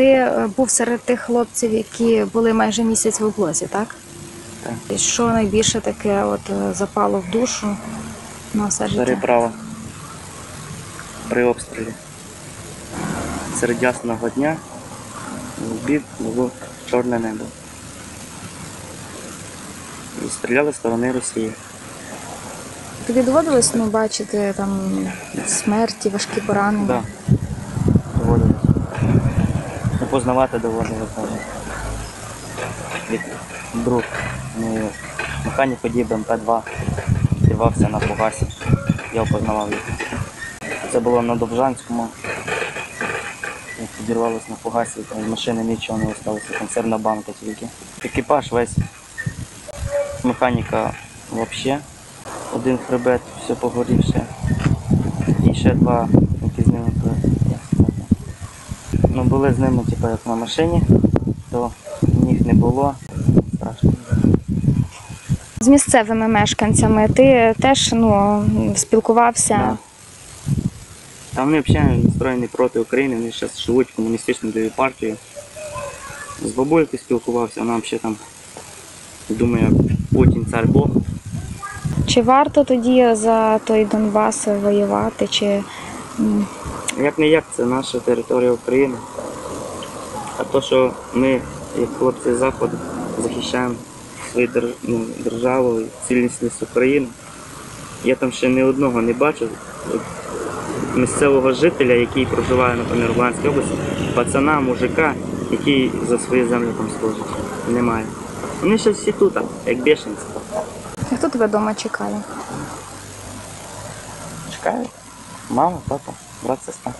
Ти е, був серед тих хлопців, які були майже місяць в облозі, так? Так. І що найбільше таке от е, запало в душу на все життя? Переправа при обстрілі. Серед ясного дня в бік було чорне небо. І стріляли з сторони Росії. Тобі доводилось ну, бачити там смерті, важкі поранення? Да. Познавати доводилось навіть. Від друг. Ну, механік водій БМП-2 зірвався на Бугасі. Я опознавав їх. Це було на Довжанському. Підірвалося на Фугасі, там машини нічого не залишилося, консервна банка тільки. Екіпаж весь механіка взагалі. Один хребет, все погорівше. І ще два, які з ними. Ну, були з ними, типу, як на машині, то ніг не було. Страшно. З місцевими мешканцями ти теж ну, спілкувався. Да. Та вони взагалі настроєні проти України, вони зараз живуть в комуністичною партією. З бабулькою спілкувався, вона взагалі там думає, як Путін цар Бог. Чи варто тоді за той Донбас воювати? Чи Як не як, це наша територія України. А то, що ми, як хлопці Заходу, захищаємо свою ну, державу і цілісність України. Я там ще ні одного не бачив от місцевого жителя, який проживає, наприклад, в Луганській області, пацана, мужика, який за свою землю там служить. Немає. Вони ще всі тут, як бешенство. хто тебе вдома чекає? Чекають. Мама, папа, брат, сестра.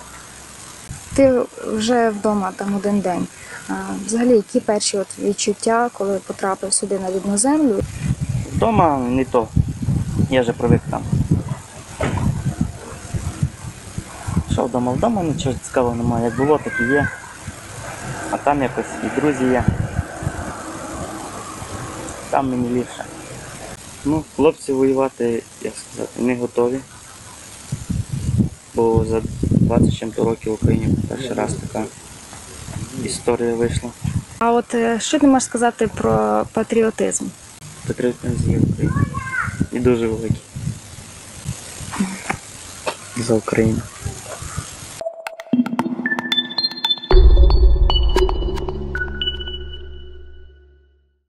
Ти вже вдома там один день. А, взагалі, які перші от відчуття, коли потрапив сюди на рідну землю? Вдома не то. Я вже привик там. Що вдома? Вдома нічого цікавого немає. Як було, так і є. А там якось і друзі є. Там мені ліпше. Ну, хлопці воювати, як сказати, не готові. Бо за 20 чим-то років в Україні перший раз така історія вийшла. А от е, що ти можеш сказати про патріотизм? Патріотизм є в Україні. І дуже великий. За Україну.